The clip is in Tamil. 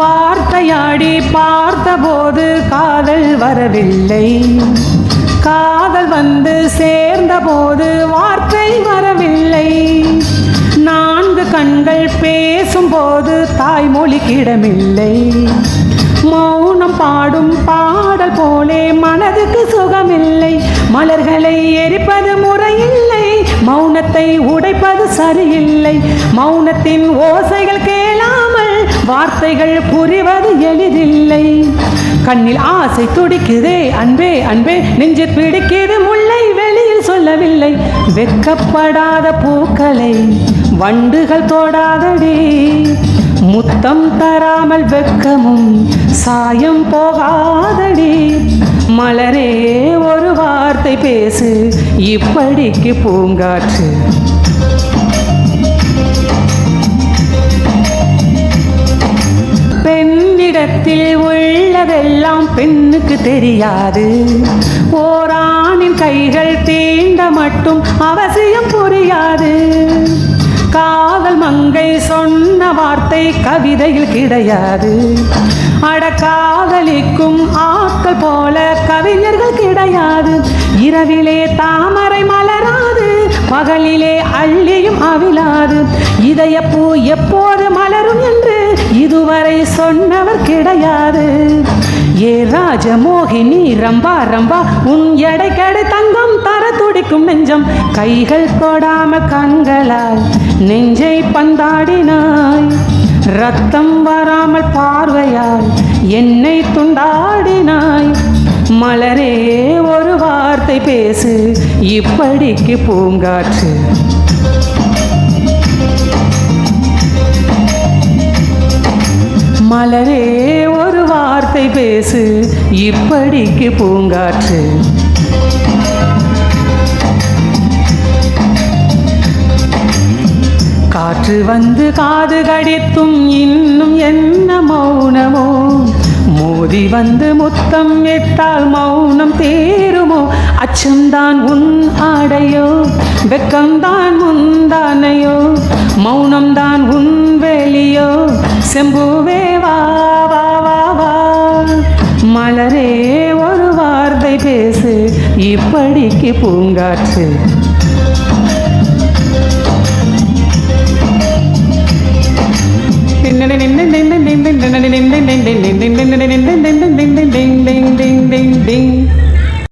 வார்த்தையாடி பார்த்தபோது காதல் வரவில்லை. காதல் வந்து சேர்ந்தபோது வார்த்தை வரவில்லை. நான்கு கண்கள் பேசும்போது தாய்மொழி கிடமில்லை. மௌனம் பாடும் பாடல் போலே மனதுக்கு சுகமில்லை. மலர்களை எரிப்பது முறையில்லை. மௌனத்தை உடைப்பது சரியில்லை. மௌனத்தின் ஓசைகள் வார்த்தைகள் புரிவது எளிதில்லை. கண்ணில் ஆசை துடிக்குதே அன்பே அன்பே நெஞ்சு பிடிக்கிறது முல்லை வெளியில் சொல்லவில்லை. வெக்கப்படாத பூக்களை வண்டுகள் தொடாதடி. முத்தம் தராமல் வெக்கமும் சாயம் போகாதடி. மலரே ஒரு வார்த்தை பேசு இப்படிக்கு பூங்காற்று. உலகத்தில் உள்ளதெல்லாம் பெண்ணுக்கு தெரியாது. ஓராணின் கைகள் தீண்ட மட்டும் அவசியம் புரியாது. காதல் மங்கை சொன்ன வார்த்தை கவிதையில் கிடையாது. அட காதலிக்கும் ஆக்கள் போல கவிஞர்கள் கிடையாது. இரவிலே தாமரை மலராது பகலிலே அள்ளியும் அவிழாது இதயப்பூ எப்போது மலரும் என்று இதுவரை சொன்னவர் கிடையாது. ஏ ராஜமோகினி ரம்பா ரம்பா உன் எடைக்கடை தங்கம் தர துடிக்கும் நெஞ்சம். கைகள் தொடாம கண்களால் நெஞ்சை பந்தாடினாய். ரத்தம் வராமல் பார்வையால் என்னை துண்டாடினாய். மலரே ஒரு வார்த்தை பேசு இப்படிக்கு பூங்காற்று. பேசு இப்படிக்கு பூங்காற்று. காற்று வந்து காது கடித்தும் இன்னும் என்ன மௌனமோ? மோதி வந்து முத்தம் இட்டால் மௌனம் தேருமோ? அச்சம்தான் உன் ஆடையோ? வெக்கம்தான் உன் தானையோ மௌனம்தான் உன் வெளியோ செம்புவே இப்படிக்கு பூங்காற்று